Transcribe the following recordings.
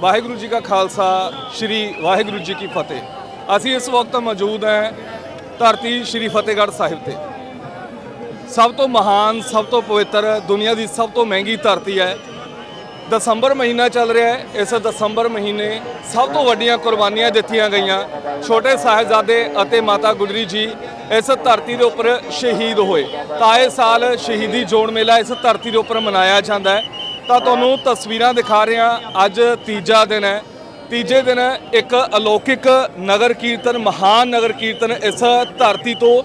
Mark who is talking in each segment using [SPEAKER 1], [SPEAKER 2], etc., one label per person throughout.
[SPEAKER 1] ਵਾਹਿਗੁਰੂ ਜੀ ਕਾ ਖਾਲਸਾ, ਸ੍ਰੀ ਵਾਹਿਗੁਰੂ ਜੀ ਕੀ ਫਤਿਹ। ਅਸੀਂ ਇਸ ਵਕਤ ਮੌਜੂਦ ਹਾਂ ਧਰਤੀ ਸ੍ਰੀ ਫਤਿਹਗੜ੍ਹ ਸਾਹਿਬ ਤੇ। ਸਭ ਤੋਂ ਮਹਾਨ, ਸਭ ਤੋਂ ਪਵਿੱਤਰ, ਦੁਨੀਆ ਦੀ ਸਭ ਤੋਂ ਮਹਿੰਗੀ ਧਰਤੀ ਹੈ। ਦਸੰਬਰ ਮਹੀਨਾ ਚੱਲ ਰਿਹਾ ਹੈ। ਇਸ ਦਸੰਬਰ ਮਹੀਨੇ ਸਭ ਤੋਂ ਵੱਡੀਆਂ ਕੁਰਬਾਨੀਆਂ ਦਿੱਤੀਆਂ ਗਈਆਂ। ਛੋਟੇ ਸਾਹਿਬਜ਼ਾਦੇ ਅਤੇ ਮਾਤਾ ਗੁਜਰੀ ਜੀ ਇਸ ਧਰਤੀ ਦੇ ਉੱਪਰ ਸ਼ਹੀਦ ਹੋਏ। ਤਾਂ ਇਹ ਸਾਲ ਸ਼ਹੀਦੀ ਜੋੜ ਮੇਲਾ ਇਸ ਧਰਤੀ ਦੇ ਉੱਪਰ ਮਨਾਇਆ ਜਾਂਦਾ ਹੈ। ਤਾਂ ਤੁਹਾਨੂੰ ਤਸਵੀਰਾਂ ਦਿਖਾ ਰਹੇ ਹਾਂ ਅੱਜ ਤੀਜਾ ਦਿਨ ਹੈ। ਤੀਜੇ ਦਿਨ ਇੱਕ ਅਲੌਕਿਕ ਨਗਰ ਕੀਰਤਨ, ਮਹਾਨ ਨਗਰ ਕੀਰਤਨ ਇਸ ਧਰਤੀ ਤੋਂ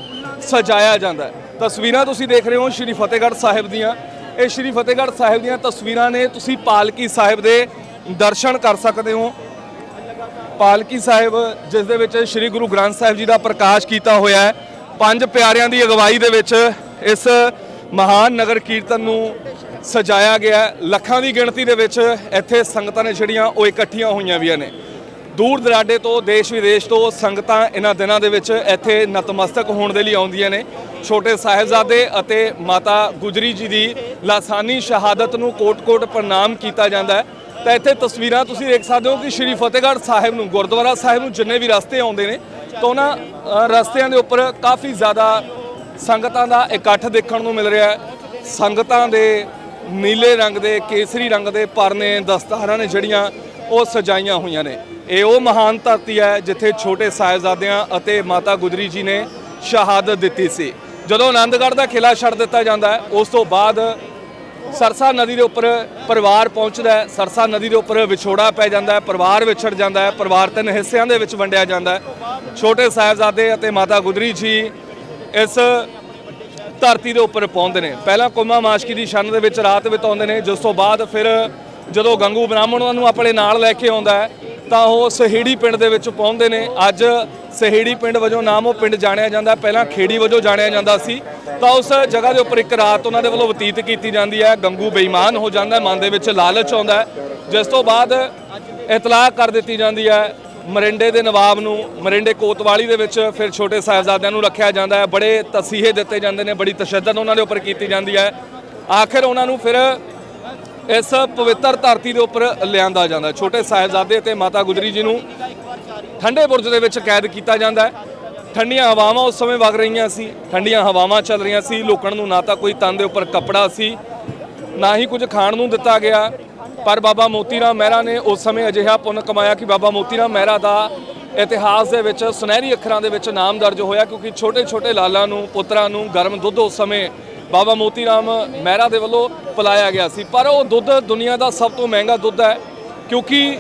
[SPEAKER 1] ਸਜਾਇਆ ਜਾਂਦਾ ਹੈ। ਤਸਵੀਰਾਂ ਤੁਸੀਂ ਦੇਖ ਰਹੇ ਹੋ ਸ਼੍ਰੀ ਫਤਿਹਗੜ੍ਹ ਸਾਹਿਬ ਦੀਆਂ। ਇਹ ਸ਼੍ਰੀ ਫਤਿਹਗੜ੍ਹ ਸਾਹਿਬ ਦੀਆਂ ਤਸਵੀਰਾਂ ਨੇ ਤੁਸੀਂ ਪਾਲਕੀ ਸਾਹਿਬ ਦੇ ਦਰਸ਼ਨ ਕਰ ਸਕਦੇ ਹੋ। ਪਾਲਕੀ ਸਾਹਿਬ, ਜਿਸ ਦੇ ਵਿੱਚ ਸ੍ਰੀ ਗੁਰੂ ਗ੍ਰੰਥ ਸਾਹਿਬ ਜੀ ਦਾ ਪ੍ਰਕਾਸ਼ ਕੀਤਾ ਹੋਇਆ ਹੈ। ਪੰਜ ਪਿਆਰਿਆਂ ਦੀ ਅਗਵਾਈ ਦੇ ਵਿੱਚ ਇਸ ਮਹਾਨ ਨਗਰ ਕੀਰਤਨ ਨੂੰ ਸਜਾਇਆ ਗਿਆ ਲੱਖਾਂ ਦੀ ਗਿਣਤੀ ਦੇ ਵਿੱਚ ਇੱਥੇ ਸੰਗਤਾਂ ਨੇ ਜਿਹੜੀਆਂ ਉਹ ਇਕੱਠੀਆਂ ਹੋਈਆਂ ਵੀਆਂ ਨੇ। ਦੂਰ ਦਰਾਡੇ ਤੋਂ, ਦੇਸ਼ ਵਿਦੇਸ਼ ਤੋਂ ਸੰਗਤਾਂ ਇਹਨਾਂ ਦਿਨਾਂ ਦੇ ਵਿੱਚ ਇੱਥੇ ਨਤਮਸਤਕ ਹੋਣ ਦੇ ਲਈ ਆਉਂਦੀਆਂ ਨੇ। ਛੋਟੇ ਸਾਹਿਬਜ਼ਾਦੇ ਅਤੇ ਮਾਤਾ ਗੁਜਰੀ ਜੀ ਦੀ ਲਾਸਾਨੀ ਸ਼ਹਾਦਤ ਨੂੰ ਕੋਟ-ਕੋਟ ਪ੍ਰਣਾਮ ਕੀਤਾ ਜਾਂਦਾ ਹੈ। ਤਾਂ ਇੱਥੇ ਤਸਵੀਰਾਂ ਤੁਸੀਂ ਦੇਖ ਸਕਦੇ ਹੋ ਕਿ ਸ਼੍ਰੀ ਫਤਿਹਗੜ੍ਹ ਸਾਹਿਬ ਨੂੰ, ਗੁਰਦੁਆਰਾ ਸਾਹਿਬ ਨੂੰ ਜਿੰਨੇ ਵੀ ਰਸਤੇ ਆਉਂਦੇ ਨੇ, ਤਾਂ ਉਹਨਾਂ ਰਸਤਿਆਂ ਦੇ ਉੱਪਰ ਕਾਫੀ ਜ਼ਿਆਦਾ ਸੰਗਤਾਂ ਦਾ ਇਕੱਠ ਦੇਖਣ ਨੂੰ ਮਿਲ ਰਿਹਾ ਹੈ। ਸੰਗਤਾਂ ਦੇ ਨੀਲੇ ਰੰਗ ਦੇ, ਕੇਸਰੀ ਰੰਗ ਦੇ ਪਰਨੇ, ਦਸਤਾਰਾਂ ਨੇ ਜਿਹੜੀਆਂ ਉਹ ਸਜਾਈਆਂ ਹੋਈਆਂ ਨੇ। ਇਹ ਉਹ ਮਹਾਨ ਧਰਤੀ ਹੈ ਜਿੱਥੇ ਛੋਟੇ ਸਾਹਿਬਜ਼ਾਦਿਆਂ ਅਤੇ ਮਾਤਾ ਗੁਜਰੀ ਜੀ ਨੇ ਸ਼ਹਾਦਤ ਦਿੱਤੀ ਸੀ। ਜਦੋਂ ਆਨੰਦਗੜ੍ਹ ਦਾ ਕਿਲਾ ਛੱਡ ਦਿੱਤਾ ਜਾਂਦਾ ਹੈ, ਉਸ ਤੋਂ ਬਾਅਦ ਸਰਸਾ ਨਦੀ ਦੇ ਉੱਪਰ ਪਰਿਵਾਰ ਪਹੁੰਚਦਾ ਹੈ। ਸਰਸਾ ਨਦੀ ਦੇ ਉੱਪਰ ਵਿਛੋੜਾ ਪੈ ਜਾਂਦਾ ਹੈ, ਪਰਿਵਾਰ ਵਿਛੜ ਜਾਂਦਾ ਹੈ, ਪਰਿਵਾਰ ਤਿੰਨ ਹਿੱਸਿਆਂ ਦੇ ਵਿੱਚ ਵੰਡਿਆ ਜਾਂਦਾ ਹੈ। ਛੋਟੇ ਸਾਹਿਬਜ਼ਾਦੇ ਅਤੇ ਮਾਤਾ ਗੁਜਰੀ ਜੀ ਇਸ ਧਰਤੀ ਦੇ ਉੱਪਰ ਪਹੁੰਚਦੇ ਨੇ। ਪਹਿਲਾਂ ਕੋਮਾ ਮਾਸ਼ਕੀ ਦੀ ਛੰਨ ਦੇ ਵਿੱਚ ਰਾਤ ਬਿਤਾਉਂਦੇ ਨੇ। ਜਿਸ ਤੋਂ ਬਾਅਦ ਫਿਰ ਜਦੋਂ ਗੰਗੂ ਬ੍ਰਾਹਮਣ ਉਹਨਾਂ ਨੂੰ ਆਪਣੇ ਨਾਲ ਲੈ ਕੇ ਆਉਂਦਾ ਹੈ, ਤਾਂ ਉਹ ਸਹੇੜੀ ਪਿੰਡ ਦੇ ਵਿੱਚ ਪਹੁੰਚਦੇ ਨੇ। ਅੱਜ ਸਹੇੜੀ ਪਿੰਡ ਵਜੋਂ ਨਾਮ ਉਹ ਪਿੰਡ ਜਾਣਿਆ ਜਾਂਦਾ ਪਹਿਲਾਂ ਖੇੜੀ ਵਜੋਂ ਜਾਣਿਆ ਜਾਂਦਾ ਸੀ। ਤਾਂ ਉਸ ਜਗ੍ਹਾ ਦੇ ਉੱਪਰ ਇੱਕ ਰਾਤ ਉਹਨਾਂ ਦੇ ਵੱਲੋਂ ਬਤੀਤ ਕੀਤੀ ਜਾਂਦੀ ਹੈ। ਗੰਗੂ ਬੇਈਮਾਨ ਹੋ ਜਾਂਦਾ ਮਨ ਦੇ ਵਿੱਚ ਲਾਲਚ ਆਉਂਦਾ ਜਿਸ ਤੋਂ ਬਾਅਦ ਇਤਲਾਹ ਕਰ ਦਿੱਤੀ ਜਾਂਦੀ ਹੈ ਮਰਿੰਡੇ ਦੇ ਨਵਾਬ ਨੂੰ, ਮਰਿੰਡੇ ਕੋਤਵਾਲੀ ਦੇ ਵਿੱਚ ਫਿਰ ਛੋਟੇ ਸਾਹਿਬਜ਼ਾਦਿਆਂ ਨੂੰ ਰੱਖਿਆ ਜਾਂਦਾ ਹੈ। ਬੜੇ ਤਸੀਹੇ ਦਿੱਤੇ ਜਾਂਦੇ ਨੇ, ਬੜੀ ਤਸ਼ੱਦਦ ਉਹਨਾਂ ਦੇ ਉੱਪਰ ਕੀਤੀ ਜਾਂਦੀ ਹੈ। ਆਖਿਰ ਉਹਨਾਂ ਨੂੰ ਫਿਰ ਇਸ ਪਵਿੱਤਰ ਧਰਤੀ ਦੇ ਉੱਪਰ ਲਿਆਂਦਾ ਜਾਂਦਾ ਛੋਟੇ ਸਾਹਿਬਜ਼ਾਦੇ ਤੇ ਮਾਤਾ ਗੁਜਰੀ ਜੀ ਨੂੰ ਠੰਡੇ ਬੁਰਜ ਦੇ ਵਿੱਚ ਕੈਦ ਕੀਤਾ ਜਾਂਦਾ ਠੰਡੀਆਂ ਹਵਾਵਾਂ ਉਸ ਸਮੇਂ ਵਗ ਰਹੀਆਂ ਸੀ, ਠੰਡੀਆਂ ਹਵਾਵਾਂ ਚੱਲ ਰਹੀਆਂ ਸੀ। ਲੋਕਣ ਨੂੰ ਨਾ ਤਾਂ ਕੋਈ ਤਨ ਦੇ ਉੱਪਰ ਕੱਪੜਾ ਸੀ, ਨਾ ਹੀ ਕੁਝ ਖਾਣ ਨੂੰ ਦਿੱਤਾ ਗਿਆ। ਪਰ ਬਾਬਾ ਮੋਤੀ ਰਾਮ ਮਹਿਰਾ ਨੇ ਉਸ ਸਮੇਂ ਅਜਿਹਾ ਪੁੰਨ ਕਮਾਇਆ ਕਿ ਬਾਬਾ ਮੋਤੀ ਰਾਮ ਮਹਿਰਾ ਦਾ ਇਤਿਹਾਸ ਦੇ ਵਿੱਚ ਸੁਨਹਿਰੀ ਅੱਖਰਾਂ ਦੇ ਵਿੱਚ ਨਾਮ ਦਰਜ ਹੋਇਆ ਕਿਉਂਕਿ ਛੋਟੇ-ਛੋਟੇ ਲਾਲਾਂ ਨੂੰ, ਪੁੱਤਰਾਂ ਨੂੰ ਗਰਮ ਦੁੱਧ ਉਸ ਸਮੇਂ ਬਾਬਾ ਮੋਤੀ ਰਾਮ ਮਹਿਰਾ ਦੇ ਵੱਲੋਂ ਪਿਲਾਇਆ ਗਿਆ ਸੀ। ਪਰ ਉਹ ਦੁੱਧ ਦੁਨੀਆ ਦਾ ਸਭ ਤੋਂ ਮਹਿੰਗਾ ਦੁੱਧ ਹੈ ਕਿਉਂਕਿ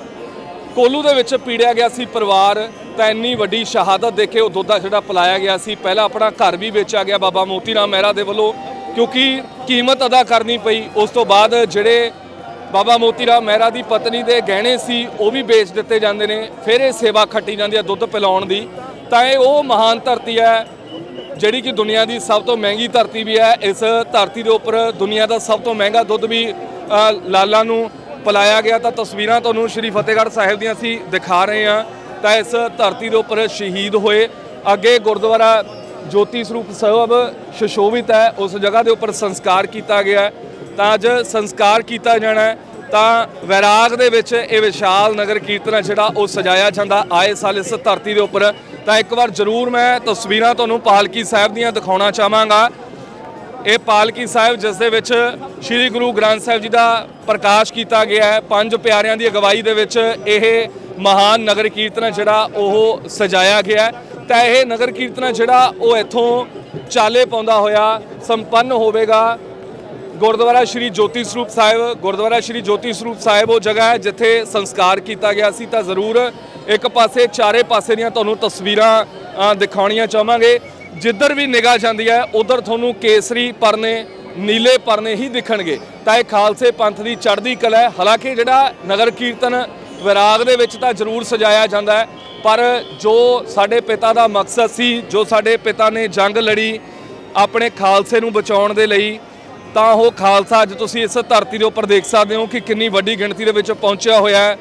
[SPEAKER 1] ਕੋਲੂ ਦੇ ਵਿੱਚ ਪੀੜਿਆ ਗਿਆ ਸੀ ਪਰਿਵਾਰ ਤਾਂ ਇੰਨੀ ਵੱਡੀ ਸ਼ਹਾਦਤ ਦੇ ਕੇ ਉਹ ਦੁੱਧ ਦਾ ਜਿਹੜਾ ਪਿਲਾਇਆ ਗਿਆ ਸੀ। ਪਹਿਲਾਂ ਆਪਣਾ ਘਰ ਵੀ ਵੇਚਿਆ ਗਿਆ ਬਾਬਾ ਮੋਤੀ ਰਾਮ ਮਹਿਰਾ ਦੇ ਵੱਲੋਂ ਕਿਉਂਕਿ ਕੀਮਤ ਅਦਾ ਕਰਨੀ ਪਈ। ਉਸ ਤੋਂ ਬਾਅਦ ਜਿਹੜੇ ਬਾਬਾ ਮੋਤੀ ਰਾਮ ਮਹਿਰਾ ਦੀ ਪਤਨੀ ਦੇ ਗਹਿਣੇ ਸੀ ਉਹ ਵੀ ਵੇਚ ਦਿੱਤੇ ਜਾਂਦੇ ਨੇ। ਫਿਰ ਇਹ ਸੇਵਾ ਖੱਟੀ ਜਾਂਦੀ ਹੈ ਦੁੱਧ ਪਿਲਾਉਣ ਦੀ। ਤਾਂ ਇਹ ਉਹ ਮਹਾਨ ਧਰਤੀ ਹੈ ਜਿਹੜੀ ਕਿ ਦੁਨੀਆ ਦੀ ਸਭ ਤੋਂ ਮਹਿੰਗੀ ਧਰਤੀ ਵੀ ਹੈ। ਇਸ ਧਰਤੀ ਦੇ ਉੱਪਰ ਦੁਨੀਆ ਦਾ ਸਭ ਤੋਂ ਮਹਿੰਗਾ ਦੁੱਧ ਵੀ ਅ, ਲਾਲਾਂ ਨੂੰ ਪਿਲਾਇਆ ਗਿਆ। ਤਾਂ ਤਸਵੀਰਾਂ ਤੁਹਾਨੂੰ ਸ਼੍ਰੀ ਫਤਿਹਗੜ੍ਹ ਸਾਹਿਬ ਦੀਆਂ ਅਸੀਂ ਦਿਖਾ ਰਹੇ ਹਾਂ। ਤਾਂ ਇਸ ਧਰਤੀ ਦੇ ਉੱਪਰ ਸ਼ਹੀਦ ਹੋਏ ਅੱਗੇ ਗੁਰਦੁਆਰਾ ਜੋਤੀ ਸਰੂਪ ਸਾਹਿਬ ਸ਼ਸ਼ੋਭਿਤ ਹੈ। ਉਸ ਜਗ੍ਹਾ ਦੇ ਉੱਪਰ ਸੰਸਕਾਰ ਕੀਤਾ ਗਿਆ ਤਾਂ ਅੱਜ ਸੰਸਕਾਰ ਕੀਤਾ ਜਾਣਾ ਹੈ। ਤਾਂ ਵੈਰਾਗ ਦੇ ਵਿੱਚ ਇਹ ਵਿਸ਼ਾਲ ਨਗਰ ਕੀਰਤਨ ਜਿਹੜਾ ਉਹ ਸਜਾਇਆ ਜਾਂਦਾ ਆਏ ਸਾਲ ਇਸ ਧਰਤੀ ਦੇ ਉੱਪਰ। ਤਾਂ ਇੱਕ ਵਾਰ ਜ਼ਰੂਰ ਮੈਂ ਤਸਵੀਰਾਂ ਤੁਹਾਨੂੰ ਪਾਲਕੀ ਸਾਹਿਬ ਦੀਆਂ ਦਿਖਾਉਣਾ ਚਾਹਾਂਗਾ। ਇਹ ਪਾਲਕੀ ਸਾਹਿਬ ਜਿਸ ਦੇ ਵਿੱਚ ਸ੍ਰੀ ਗੁਰੂ ਗ੍ਰੰਥ ਸਾਹਿਬ ਜੀ ਦਾ ਪ੍ਰਕਾਸ਼ ਕੀਤਾ ਗਿਆ ਹੈ। ਪੰਜ ਪਿਆਰਿਆਂ ਦੀ ਅਗਵਾਈ ਦੇ ਵਿੱਚ ਇਹ ਮਹਾਨ ਨਗਰ ਕੀਰਤਨ ਜਿਹੜਾ ਉਹ ਸਜਾਇਆ ਗਿਆ ਤਾਂ ਇਹ ਨਗਰ ਕੀਰਤਨ ਜਿਹੜਾ ਉਹ ਇੱਥੋਂ ਚਾਲੇ ਪਾਉਂਦਾ ਹੋਇਆ, ਸੰਪੰਨ ਹੋਵੇਗਾ। ਗੁਰਦੁਆਰਾ ਸ਼੍ਰੀ ਜੋਤੀ ਸਰੂਪ ਸਾਹਿਬ, ਗੁਰਦੁਆਰਾ ਸ਼੍ਰੀ ਜੋਤੀ ਸਰੂਪ ਸਾਹਿਬ ਉਹ ਜਗ੍ਹਾ ਹੈ ਜਿੱਥੇ ਸੰਸਕਾਰ ਕੀਤਾ ਗਿਆ ਸੀ। ਤਾਂ ਜ਼ਰੂਰ ਇੱਕ ਪਾਸੇ, ਚਾਰੇ ਪਾਸੇ ਦੀਆਂ ਤੁਹਾਨੂੰ ਤਸਵੀਰਾਂ ਦਿਖਾਉਣੀਆਂ ਚਾਹਾਂਗੇ। ਜਿੱਧਰ ਵੀ ਨਿਗਾਹ ਜਾਂਦੀ ਹੈ, ਉਧਰ ਤੁਹਾਨੂੰ ਕੇਸਰੀ ਪਰਨੇ, ਨੀਲੇ ਪਰਨੇ ਹੀ ਦਿਖਣਗੇ। ਤਾਂ ਇਹ ਖਾਲਸੇ ਪੰਥ ਦੀ ਚੜ੍ਹਦੀ ਕਲਾ ਹੈ। ਹਾਲਾਂਕਿ ਜਿਹੜਾ ਨਗਰ ਕੀਰਤਨ ਵਿਰਾਗ ਦੇ ਵਿੱਚ ਤਾਂ ਜ਼ਰੂਰ ਸਜਾਇਆ ਜਾਂਦਾ ਹੈ, ਪਰ ਜੋ ਸਾਡੇ ਪਿਤਾ ਦਾ ਮਕਸਦ ਸੀ, ਜੋ ਸਾਡੇ ਪਿਤਾ ਨੇ ਜੰਗ ਲੜੀ ਆਪਣੇ ਖਾਲਸੇ ਨੂੰ ਬਚਾਉਣ ਦੇ ਲਈ ਤਾਂ ਉਹ ਖਾਲਸਾ, ਅੱਜ ਤੁਸੀਂ ਇਸ ਧਰਤੀ ਦੇ ਉੱਪਰ ਦੇਖ ਸਕਦੇ ਹੋ ਕਿ ਕਿੰਨੀ ਵੱਡੀ ਗਿਣਤੀ ਦੇ ਵਿੱਚ ਪਹੁੰਚਿਆ ਹੋਇਆ ਹੈ।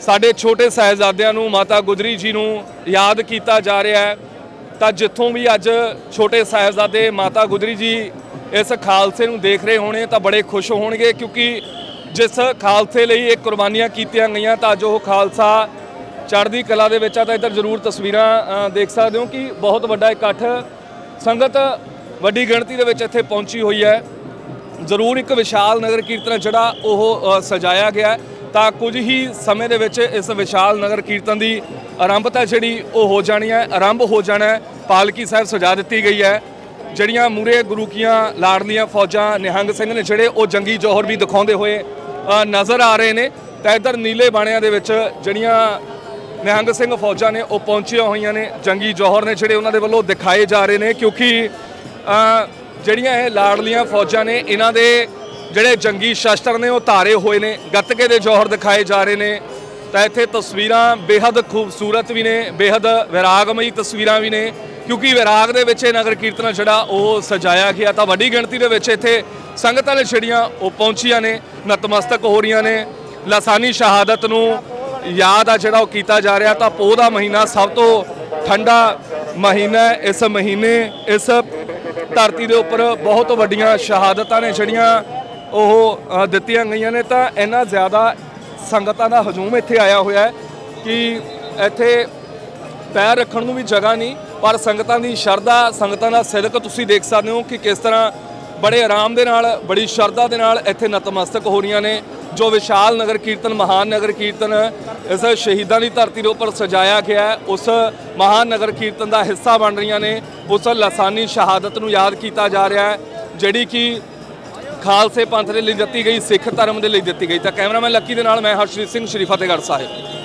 [SPEAKER 1] ਸਾਡੇ ਛੋਟੇ ਸਾਹਿਬਜ਼ਾਦਿਆਂ ਨੂੰ, ਮਾਤਾ ਗੁਜਰੀ ਜੀ ਨੂੰ ਯਾਦ ਕੀਤਾ ਜਾ ਰਿਹਾ ਹੈ। ਤਾਂ ਜਿੱਥੋਂ ਵੀ ਅੱਜ ਛੋਟੇ ਸਾਹਿਬਜ਼ਾਦੇ ਮਾਤਾ ਗੁਜਰੀ ਜੀ ਇਸ ਖਾਲਸੇ ਨੂੰ ਦੇਖ ਰਹੇ ਹੋਣੇ, ਤਾਂ ਬੜੇ ਖੁਸ਼ ਹੋਣਗੇ ਕਿਉਂਕਿ ਜਿਸ ਖਾਲਸੇ ਲਈ ਇਹ ਕੁਰਬਾਨੀਆਂ ਕੀਤੀਆਂ ਗਈਆਂ, ਤਾਂ ਅੱਜ ਉਹ ਖਾਲਸਾ ਚੜ੍ਹਦੀ ਕਲਾ ਦੇ ਵਿੱਚ ਆ। ਤਾਂ ਇੱਧਰ ਜ਼ਰੂਰ ਤਸਵੀਰਾਂ ਦੇਖ ਸਕਦੇ ਹੋ ਕਿ ਬਹੁਤ ਵੱਡਾ ਇਕੱਠ ਸੰਗਤ ਵੱਡੀ ਗਿਣਤੀ ਦੇ ਵਿੱਚ ਇੱਥੇ ਪਹੁੰਚੀ ਹੋਈ ਹੈ। ਜ਼ਰੂਰ ਇੱਕ ਵਿਸ਼ਾਲ ਨਗਰ ਕੀਰਤਨ ਜਿਹੜਾ ਉਹ ਸਜਾਇਆ ਗਿਆ ਤਾਂ ਕੁਝ ਹੀ ਸਮੇਂ ਦੇ ਵਿੱਚ ਇਸ ਵਿਸ਼ਾਲ ਨਗਰ ਕੀਰਤਨ ਦੀ ਆਰੰਭਤਾ ਜਿਹੜੀ ਉਹ ਹੋ ਜਾਣੀ ਹੈ, ਆਰੰਭ ਹੋ ਜਾਣਾ ਹੈ। ਪਾਲਕੀ ਸਾਹਿਬ ਸਜਾ ਦਿੱਤੀ ਗਈ ਹੈ। ਜਿਹੜੀਆਂ ਮੂਰੇ ਗੁਰੂ ਕੀਆਂ ਲਾੜਲੀਆਂ ਫੌਜਾਂ ਨਿਹੰਗ ਸਿੰਘ ਨੇ ਜਿਹੜੇ ਉਹ ਜੰਗੀ ਜੋਹਰ ਵੀ ਦਿਖਾਉਂਦੇ ਹੋਏ ਨਜ਼ਰ ਆ ਰਹੇ ਨੇ। ਤਾਂ ਇੱਧਰ ਨੀਲੇ ਬਾਣਿਆਂ ਦੇ ਵਿੱਚ ਜਿਹੜੀਆਂ ਨਿਹੰਗ ਸਿੰਘ ਫੌਜਾਂ ਨੇ ਉਹ ਪਹੁੰਚੀਆਂ ਹੋਈਆਂ ਨੇ। ਜੰਗੀ ਜੋਹਰ ਨੇ ਜਿਹੜੇ ਉਹਨਾਂ ਦੇ ਵੱਲੋਂ ਦਿਖਾਏ ਜਾ ਰਹੇ ਨੇ। ਕਿਉਂਕਿ ਜਿਹੜੀਆਂ ਇਹ ਲਾੜਲੀਆਂ ਫੌਜਾਂ ਨੇ, ਇਹਨਾਂ ਦੇ ਜਿਹੜੇ ਜੰਗੀ ਸ਼ਸਤਰ ਨੇ, ਉਹ ਧਾਰੇ ਹੋਏ ਨੇ, ਗੱਤਕੇ ਦੇ ਜੋਹਰ ਦਿਖਾਏ ਜਾ ਰਹੇ ਨੇ। ਤਾਂ ਇੱਥੇ ਤਸਵੀਰਾਂ ਬੇहद ਖੂਬਸੂਰਤ ਵੀ ਨੇ ਬੇहद ਵਿਰਾਗਮਈ ਤਸਵੀਰਾਂ ਵੀ ਨੇ, ਕਿਉਂਕਿ ਵਿਰਾਗ ਦੇ ਵਿੱਚ ਇਹ ਨਗਰ ਕੀਰਤਨ ਜਿਹੜਾ ਉਹ ਸਜਾਇਆ ਗਿਆ। ਤਾਂ ਵੱਡੀ ਗਿਣਤੀ ਦੇ ਵਿੱਚ ਇੱਥੇ ਸੰਗਤਾਂ ਨੇ ਛੜੀਆਂ, ਉਹ ਪਹੁੰਚੀਆਂ ਨੇ, ਨਤਮਸਤਕ ਹੋ ਰਹੀਆਂ ਨੇ। ਲਾਸਾਨੀ ਸ਼ਹਾਦਤ ਨੂੰ ਯਾਦ ਆ ਜਿਹੜਾ ਉਹ ਕੀਤਾ ਜਾ ਰਿਹਾ। ਤਾਂ ਪੋਹ ਦਾ ਮਹੀਨਾ ਸਭ ਤੋਂ ਠੰਡਾ ਮਹੀਨਾ ਇਸ ਮਹੀਨੇ, ਇਸ ਧਰਤੀ ਦੇ ਉੱਪਰ ਬਹੁਤ ਵੱਡੀਆਂ ਸ਼ਹਾਦਤਾਂ ਨੇ ਜਿਹੜੀਆਂ ਉਹ ਦਿੱਤੀਆਂ ਗਈਆਂ ਨੇ। ਤਾਂ ਇੰਨਾ ਜ਼ਿਆਦਾ ਸੰਗਤਾਂ ਦਾ ਹਜੂਮ ਇੱਥੇ ਆਇਆ ਹੋਇਆ ਹੈ ਕਿ ਇੱਥੇ ਪੈਰ ਰੱਖਣ ਨੂੰ ਵੀ ਜਗ੍ਹਾ ਨਹੀਂ, ਪਰ ਸੰਗਤਾਂ ਦੀ ਸ਼ਰਧਾ, ਸੰਗਤਾਂ ਦਾ ਸਿਦਕ ਤੁਸੀਂ ਦੇਖ ਸਕਦੇ ਹੋ ਕਿ ਕਿਸ ਤਰ੍ਹਾਂ ਬੜੇ ਆਰਾਮ ਦੇ ਨਾਲ, ਬੜੀ ਸ਼ਰਧਾ ਦੇ ਨਾਲ ਇੱਥੇ ਨਤਮਸਤਕ ਹੋ ਰਹੀਆਂ ਨੇ। ਜੋ ਵਿਸ਼ਾਲ ਨਗਰ ਕੀਰਤਨ, ਮਹਾਨ ਨਗਰ ਕੀਰਤਨ ਇਸ ਸ਼ਹੀਦਾਂ ਦੀ ਧਰਤੀ ਦੇ ਉੱਪਰ ਸਜਾਇਆ ਗਿਆ ਹੈ, ਉਸ ਮਹਾਨ ਨਗਰ ਕੀਰਤਨ ਦਾ ਹਿੱਸਾ ਬਣ ਰਹੀਆਂ ਨੇ, ਉਸ ਲਸਾਨੀ ਸ਼ਹਾਦਤ ਨੂੰ ਯਾਦ ਕੀਤਾ ਜਾ ਰਿਹਾ ਹੈ, ਜਿਹੜੀ ਕਿ ਖਾਲਸੇ ਪੰਥ ਦੇ ਲਈ ਦਿੱਤੀ ਗਈ, ਸਿੱਖ ਧਰਮ ਦੇ ਲਈ ਦਿੱਤੀ ਗਈ। ਤਾਂ ਕੈਮਰਾਮੈਨ ਲੱਕੀ ਦੇ ਨਾਲ ਮੈਂ ਹਰਸ਼ਰੀਤ ਸਿੰਘ, ਸ਼੍ਰੀ ਫਤਿਹਗੜ੍ਹ ਸਾਹਿਬ।